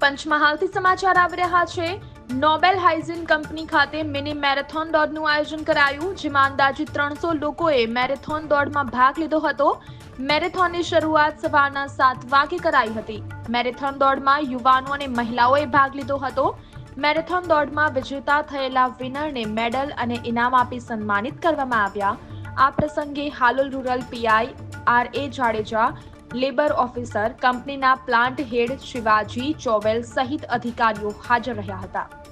પંચમહાલથી સમાચાર આવી રહ્યા છે. નોબેલ હાઇઝિન કંપની ખાતે મિની મેરેથોન દોડનું આયોજન કરાયું, જેમાં અંદાજે ત્રણસો લોકોએ મેરેથોન દોડમાં ભાગ લીધો હતો. મેરેથોનની શરૂઆત સવારના સાત વાગે કરાઈ હતી. મેરેથોન દોડમાં યુવાનો અને મહિલાઓએ ભાગ લીધો હતો. મેરેથોન દોડમાં વિજેતા થયેલા વિનરને મેડલ અને ઇનામ આપી સન્માનિત કરવામાં આવ્યા. આ પ્રસંગે Halol rural PI R A Jadeja labour officer કંપનીના પ્લાન્ટ હેડ શિવાજી ચોવેલ સહિત અધિકારીઓ હાજર રહ્યા હતા.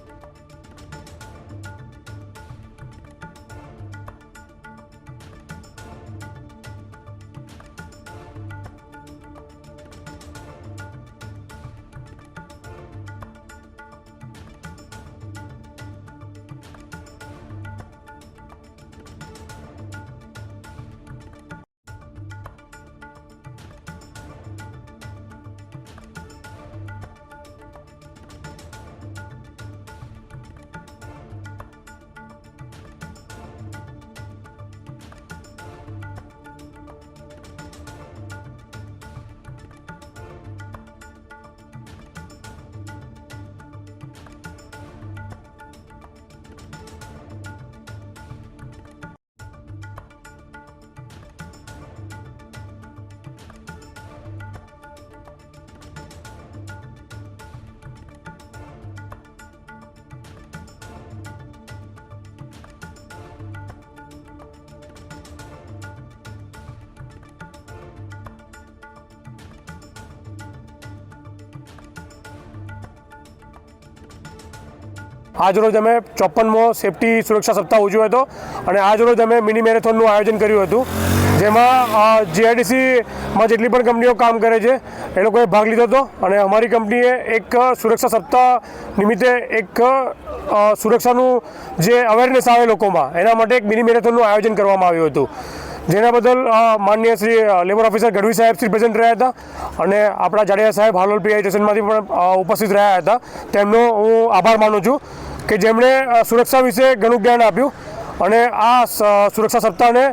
આજરોજ અમે ચોપનમો સેફટી સુરક્ષા સપ્તાહ ઉજવ્યો હતો અને આજરોજ અમે મિની મેરેથોનનું આયોજન કર્યું હતું. જેમાં જીઆઈડીસીમાં જેટલી પણ કંપનીઓ કામ કરે છે, એ લોકોએ ભાગ લીધો હતો અને અમારી કંપનીએ એક સુરક્ષા સપ્તાહ નિમિત્તે એક સુરક્ષાનું જે અવેરનેસ આવે લોકોમાં, એના માટે એક મિની મેરેથોનનું આયોજન કરવામાં આવ્યું હતું. જેના બદલ માનનીય શ્રી લેબર ઓફિસર ગઢવી સાહેબ શ્રી પ્રેઝન્ટ રહ્યા હતા અને આપણા જાડેજા સાહેબ હાલોલ પીઆઈ સ્ટેશનમાંથી પણ ઉપસ્થિત રહ્યા હતા. તેમનો હું આભાર માનું છું કે જેમણે સુરક્ષા વિશે ઘણું જ્ઞાન આપ્યું અને આ સુરક્ષા સપ્તાહને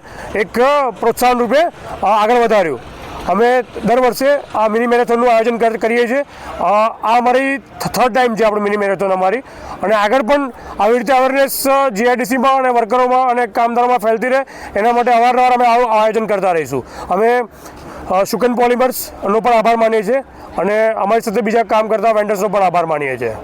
એક પ્રોત્સાહન રૂપે આગળ વધાર્યું. અમે દર વર્ષે આ મિની મેરેથોનનું આયોજન કર- કરીએ છીએ. આ અમારી થર્ડ ટાઈમ છે આપણે મિની મેરેથોન અમારી. અને આગળ પણ આવી રીતે અવેરનેસ જીઆઈડીસીમાં અને વર્કરોમાં અને કામદારોમાં ફેલતી રહે, એના માટે અવારનવાર અમે આવું આયોજન કરતા રહીશું. અમે શુકન પોલિમર્સનો પણ આભાર માનીએ છીએ અને અમારી સાથે બીજા કામ કરતા વેન્ડર્સનો પણ આભાર માનીએ છીએ.